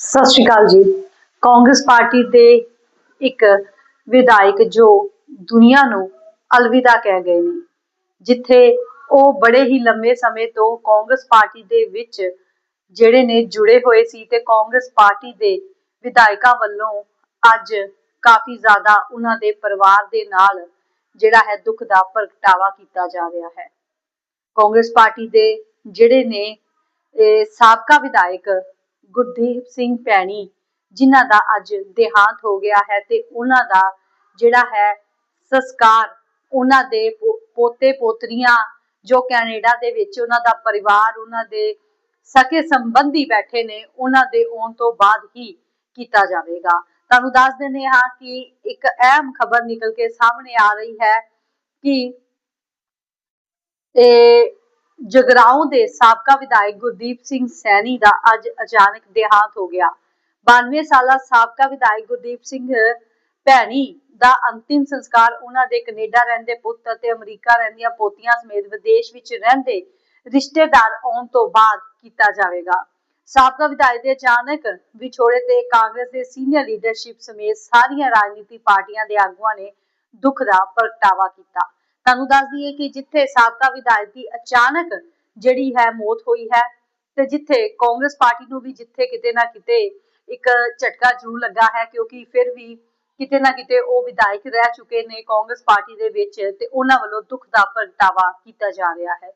ਸਤਿ ਸ਼੍ਰੀ ਅਕਾਲ ਜੀ। ਕਾਂਗਰਸ ਪਾਰਟੀ ਦੇ ਇੱਕ ਵਿਧਾਇਕ ਜੋ ਦੁਨੀਆ ਨੂੰ ਅਲਵਿਦਾ ਕਹਿ ਗਏ ਨੇ, ਜਿੱਥੇ ਉਹ ਬੜੇ ਹੀ ਲੰਮੇ ਸਮੇਂ ਤੋਂ ਕਾਂਗਰਸ ਪਾਰਟੀ ਦੇ ਵਿੱਚ ਜਿਹੜੇ ਨੇ ਜੁੜੇ ਹੋਏ ਸੀ ਤੇ ਕਾਂਗਰਸ ਪਾਰਟੀ ਦੇ ਵਿਧਾਇਕਾਂ ਵੱਲੋਂ ਅੱਜ ਕਾਫੀ ਜ਼ਿਆਦਾ ਉਹਨਾਂ ਦੇ ਪਰਿਵਾਰ ਦੇ ਨਾਲ ਜਿਹੜਾ ਹੈ ਦੁੱਖ ਦਾ ਪ੍ਰਗਟਾਵਾ ਕੀਤਾ ਜਾ ਰਿਹਾ ਹੈ। ਕਾਂਗਰਸ ਪਾਰਟੀ ਦੇ ਜਿਹੜੇ ਨੇ ਸਾਬਕਾ ਵਿਧਾਇਕ ਗੁਰਦੀਪ ਸਿੰਘ ਭੈਣੀ ਜਿਨ੍ਹਾਂ ਦਾ ਅੱਜ ਦੇਹਾਂਤ ਹੋ ਗਿਆ ਹੈ ਤੇ ਉਹਨਾਂ ਦਾ ਜਿਹੜਾ ਹੈ ਸੰਸਕਾਰ ਉਹਨਾਂ ਦੇ ਪੋਤੇ ਪੋਤਰੀਆਂ ਜੋ ਕੈਨੇਡਾ ਦੇ ਵਿੱਚ ਉਹਨਾਂ ਦਾ ਪਰਿਵਾਰ, ਉਹਨਾਂ ਦੇ ਸਕੇ ਸੰਬੰਧੀ ਬੈਠੇ ਨੇ, ਉਹਨਾਂ ਦੇ ਆਉਣ ਤੋਂ ਬਾਅਦ ਹੀ ਕੀਤਾ ਜਾਵੇਗਾ। ਤੁਹਾਨੂੰ ਦੱਸ ਦਿੰਦੇ ਹਾਂ ਕਿ ਇੱਕ ਅਹਿਮ ਖਬਰ ਨਿਕਲ ਕੇ ਸਾਹਮਣੇ ਆ ਰਹੀ ਹੈ ਕਿ ਇਹ ਜਗਰਾਉਂ ਦੇ ਸਾਬਕਾ ਵਿਧਾਇਕ ਗੁਰਦੀਪ ਸਿੰਘ ਸੈਣੀ ਦਾ ਅੱਜ ਅਚਾਨਕ ਦੇਹਾਂਤ ਹੋ ਗਿਆ। 92 ਸਾਲਾ ਸਾਬਕਾ ਵਿਧਾਇਕ ਗੁਰਦੀਪ ਸਿੰਘ ਭੈਣੀ ਦਾ ਅੰਤਿਮ ਸੰਸਕਾਰ ਉਹਨਾਂ ਦੇ ਕੈਨੇਡਾ ਰਹਿੰਦੇ ਪੁੱਤ ਅਤੇ ਅਮਰੀਕਾ ਰਹਿੰਦੀਆਂ ਪੋਤੀਆਂ ਸਮੇਤ ਵਿਦੇਸ਼ ਵਿੱਚ ਰਹਿੰਦੇ ਰਿਸ਼ਤੇਦਾਰ ਆਉਣ ਤੋਂ ਬਾਅਦ ਕੀਤਾ ਜਾਵੇਗਾ। ਸਾਬਕਾ ਵਿਧਾਇਕ ਦੇ ਅਚਾਨਕ ਵਿਛੋੜੇ ਤੇ ਕਾਂਗਰਸ ਦੇ ਸੀਨੀਅਰ ਲੀਡਰਸ਼ਿਪ ਸਮੇਤ ਸਾਰੀਆਂ ਰਾਜਨੀਤੀ ਪਾਰਟੀਆਂ ਦੇ ਆਗੂਆਂ ਨੇ ਦੁੱਖ ਦਾ ਪ੍ਰਗਟਾਵਾ ਕੀਤਾ। ਤੁਹਾਨੂੰ ਦੱਸ ਦਈਏ ਕਿ ਜਿੱਥੇ ਸਾਬਕਾ ਵਿਧਾਇਕ ਦੀ ਅਚਾਨਕ ਜਿਹੜੀ ਹੈ ਮੌਤ ਹੋਈ ਹੈ ਤੇ ਜਿੱਥੇ ਕਾਂਗਰਸ ਪਾਰਟੀ ਨੂੰ ਵੀ ਜਿੱਥੇ ਕਿਤੇ ਨਾ ਕਿਤੇ ਇੱਕ ਝਟਕਾ ਜ਼ਰੂਰ ਲੱਗਾ ਹੈ, ਕਿਉਂਕਿ ਫਿਰ ਵੀ ਕਿਤੇ ਨਾ ਕਿਤੇ ਉਹ ਵਿਧਾਇਕ ਰਹਿ ਚੁੱਕੇ ਨੇ ਕਾਂਗਰਸ ਪਾਰਟੀ ਦੇ ਵਿੱਚ ਤੇ ਉਹਨਾਂ ਵੱਲੋਂ ਦੁੱਖ ਦਾ ਪ੍ਰਗਟਾਵਾ ਕੀਤਾ ਜਾ ਰਿਹਾ ਹੈ।